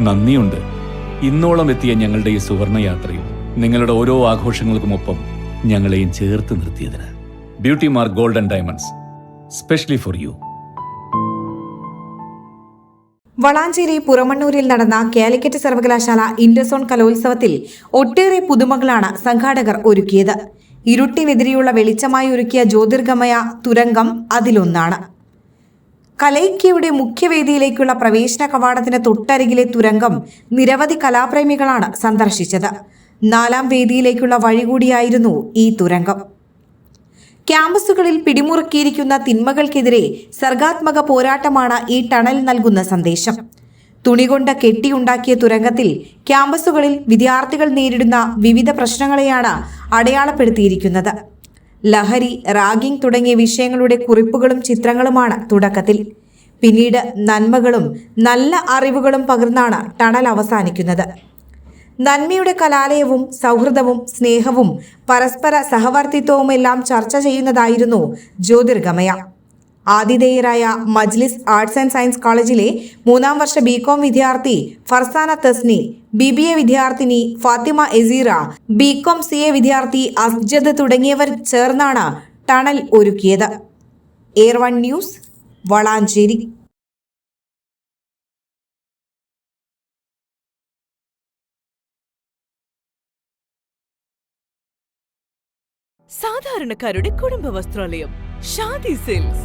നന്ദിയുണ്ട്. ഇന്നോളം എത്തിയ ഞങ്ങളുടെ ഈ സുവർണ യാത്രയിൽ നിങ്ങളുടെ ഓരോ ആഘോഷങ്ങൾക്കുമൊപ്പം ഞങ്ങളെയും ചേർത്ത് നിർത്തിയതിന് beauty mark golden diamonds specially for you. Valanchery പുറമണ്ണൂരിൽ നടന്ന കാലിക്കറ്റ് സർവകലാശാല ഇന്റർസോൺ കലോത്സവത്തിൽ ഒട്ടേറെ പുതുമകളാണ് സംഘാടകർ ഒരുക്കിയത്. ഇരുട്ടിനെതിരെയുള്ള വെളിച്ചമായി ഒരുക്കിയ ജ്യോതിർഗമയ തുരങ്കം അതിലൊന്നാണ്. കലൈക്യയുടെ മുഖ്യവേദിയിലേക്കുള്ള പ്രവേശന കവാടത്തിന് തൊട്ടരികിലെ തുരങ്കം നിരവധി കലാപ്രേമികളാണ് സന്ദർശിച്ചത്. നാലാം വേദിയിലേക്കുള്ള വഴി കൂടിയായിരുന്നു ഈ തുരങ്കം. ക്യാമ്പസുകളിൽ പിടിമുറുക്കിയിരിക്കുന്ന തിന്മകൾക്കെതിരെ സർഗാത്മക പോരാട്ടമാണ് ഈ ടണൽ നൽകുന്ന സന്ദേശം. തുണികൊണ്ട് കെട്ടിയുണ്ടാക്കിയ തുരങ്കത്തിൽ ക്യാമ്പസുകളിൽ വിദ്യാർത്ഥികൾ നേരിടുന്ന വിവിധ പ്രശ്നങ്ങളെയാണ് അടയാളപ്പെടുത്തിയിരിക്കുന്നത്. ലഹരി റാഗിംഗ് തുടങ്ങിയ വിഷയങ്ങളുടെ കുറിപ്പുകളും ചിത്രങ്ങളുമാണ് തുടക്കത്തിൽ. പിന്നീട് നന്മകളും നല്ല അറിവുകളും പകർന്നാണ് ടണൽ അവസാനിക്കുന്നത്. നന്മയുടെ കലാലയവും സൗഹൃദവും സ്നേഹവും പരസ്പര സഹവർത്തിത്വവുമെല്ലാം ചർച്ച ചെയ്യുന്നതായിരുന്നു ജ്യോതിർഗമയ. ആതിഥേയരായ മജ്ലിസ് ആർട്സ് ആൻഡ് സയൻസ് കോളേജിലെ മൂന്നാം വർഷ ബികോം വിദ്യാർത്ഥി Farsana Thasni B B A വിദ്യാർത്ഥിനി Fathima Ezeera BCom C A വിദ്യാർത്ഥി അസ്ജദ് തുടങ്ങിയവർ ചേർന്നാണ് ടണൽ ഒരുക്കിയത്. Air one news Valanchery. സാധാരണക്കാരുടെ കുടുംബ വസ്ത്രാലയം ഷാദി സിൽക്സ്.